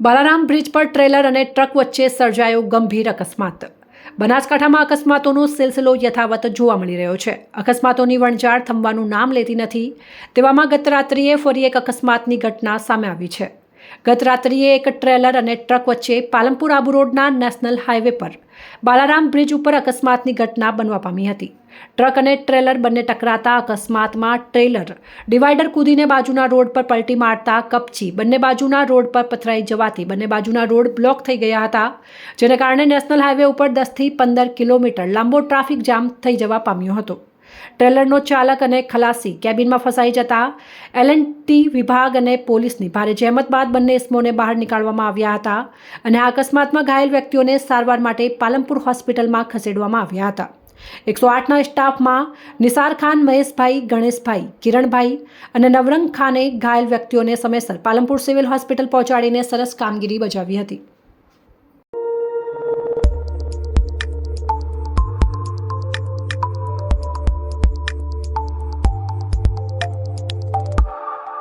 Balaram bridge પર trailer અને truck વચ્ચે સર્જાયો ગંભીર અકસ્માત. બનાસકાંઠામાં અકસ્માતોનો સિલસિલો યથાવત જોવા મળી રહ્યો છે. અકસ્માતોની વણઝાર થંભવાનું નામ લેતી નથી, તેવામાં ગત રાત્રિએ ફરી એક અકસ્માતની ઘટના સામે આવી છે. ગત રાત્રિએ એક ટ્રેલર અને ટ્રક વચ્ચે પાલનપુર આબુ રોડના નેશનલ હાઈવે પર બાલારામ બ્રિજ ઉપર અકસ્માતની ઘટના બનવા પામી હતી. ટ્રક અને ટ્રેલર બંને ટકરાતા અકસ્માતમાં ટ્રેલર ડિવાઈડર કૂદીને બાજુના રોડ પર પલટી મારતા કપચી બંને બાજુના રોડ પર પથરાઈ જવાથી બંને બાજુના રોડ બ્લોક થઈ ગયા હતા, જેને કારણે નેશનલ હાઈવે ઉપર દસથી પંદર કિલોમીટર લાંબો ટ્રાફિક જામ થઈ જવા પામ્યો હતો. ટ્રેલરનો ચાલક અને ખલાસી કેબિનમાં ફસાઈ જતા એલએનટી વિભાગ અને પોલીસની ભારે જહેમત બાદ બંને ઇસમોને બહાર નીકાળવામાં આવ્યા હતા અને આ અકસ્માતમાં ઘાયલ વ્યક્તિઓને સારવાર માટે પાલનપુર હોસ્પિટલમાં ખસેડવામાં આવ્યા હતા. એકસો આઠના સ્ટાફમાં નિસાર ખાન, મહેશભાઈ, ગણેશભાઈ, કિરણભાઈ અને નવરંગ ખાને ઘાયલ વ્યક્તિઓને સમયસર પાલનપુર સિવિલ હોસ્પિટલ પહોંચાડીને સરસ કામગીરી બજાવી હતી.